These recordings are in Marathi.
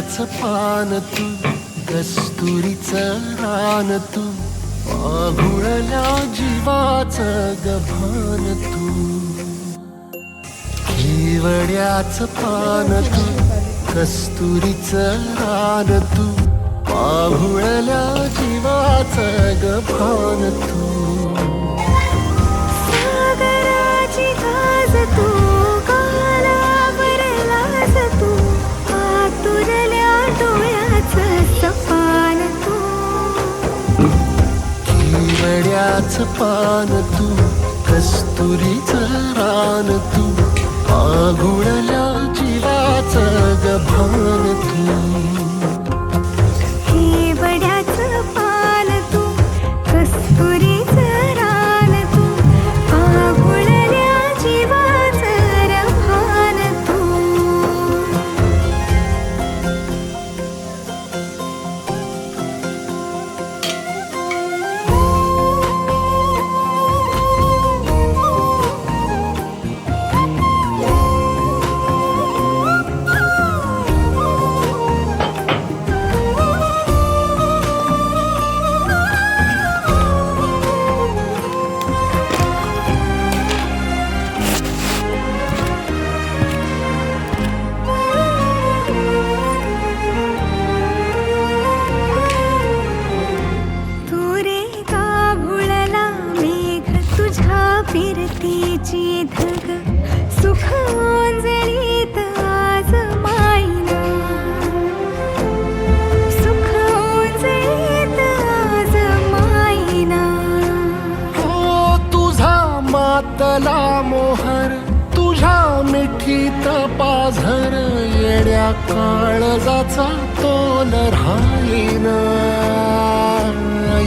केवड्याच पान तू कस्तुरीच रान तू आघुळल्या जीवाच गभान तू. केवड्याच पान तू कस्तुरीच रान तू पाहुळल्या जीवाच गभान तू. सागराची तू पान तू कस्तुरीचं रान तू आगुळल्या तुझ्या फिरतीची धग सुख ओंजळीत आज मायना. सुख ओंजळीत आज माईना हो तुझा मातला मोहर तुझ्या मिठीत पाझर येड्या काळजाचा तोल राहीन.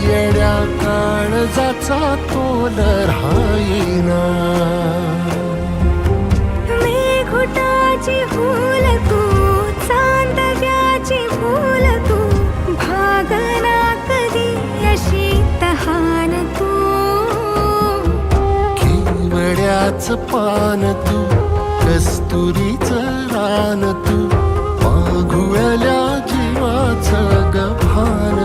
येड्या काळजाचा तोल राहीन. पान तू कस्तुरीच रान तू मागुळल्या जीवाच गभान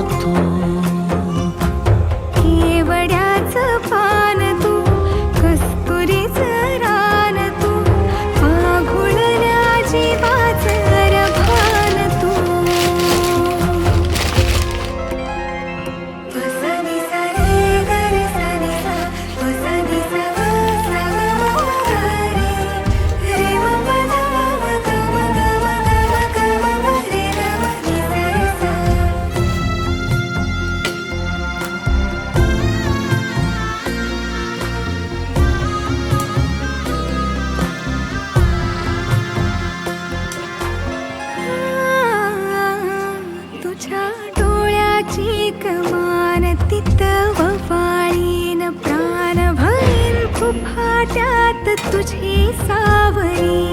तुझ्या डोळ्याची कमान तित वफाळीन प्राण भरीन फुफाट्यात तुझी सावरी.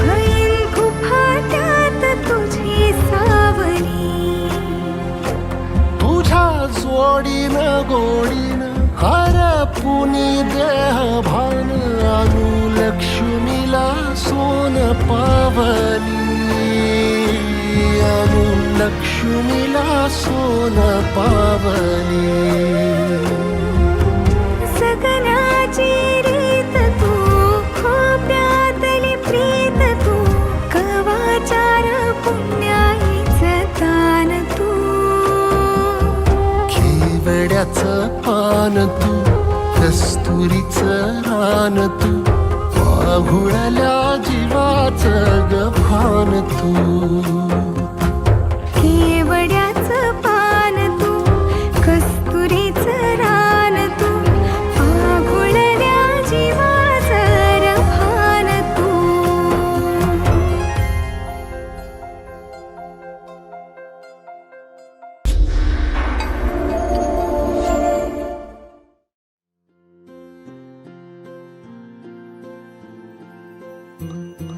भईन फुफाट्यात तुझी सावरी. तुझ्या जोडीन गोडीन हर पुनी देह भान अनु लक्ष्मीला सोन पावन. लक्ष्मीला सोन पावली सगनाची रीत तू खोप्यातली प्रीत तू कवाचार पुण्याईच दान तू. केवड्याच पान तू कस्तुरीच रान तू वाघुळल्या जीवाच गभान तू. Música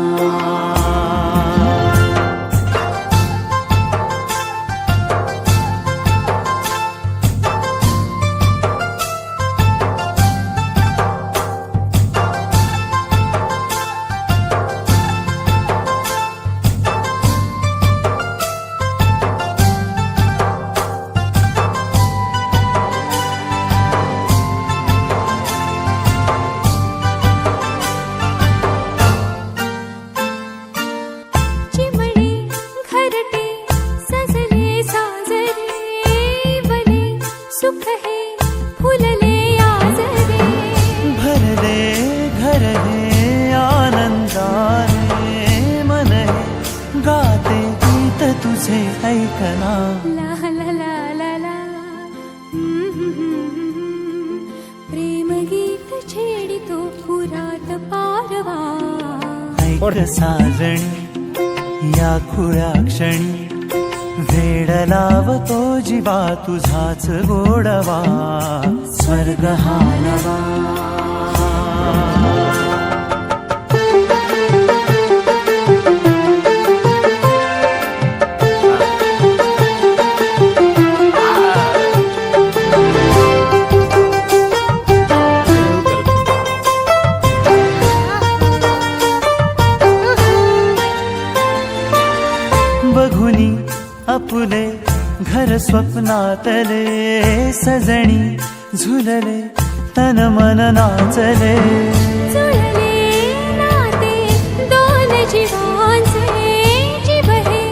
Mama. मोर साजणी या खुळ्या क्षणी. वेड लावतो जीवा तुझाच गोडवा. स्वर्ग हा स्वप्नातले सजणी झुलले तन मन नाचले. जुळले नाते दोन जीवांचे जीव हे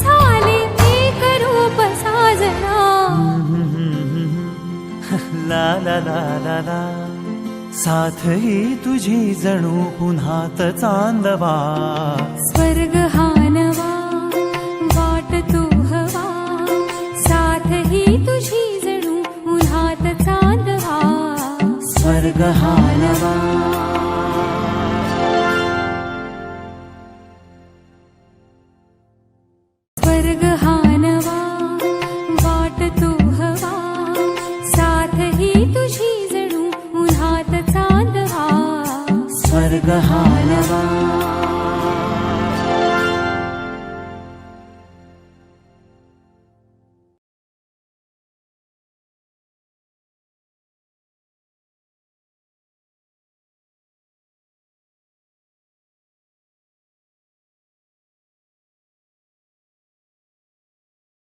झाले एक रूप साजना. ला ला ला ला ला. साथ ही तुझी जणू पुन्हात चांदवा. स्वर्ग हा स्वर्गहालवाट जणू उन्हात हि तुीज हात सा स्वर्गहानवा।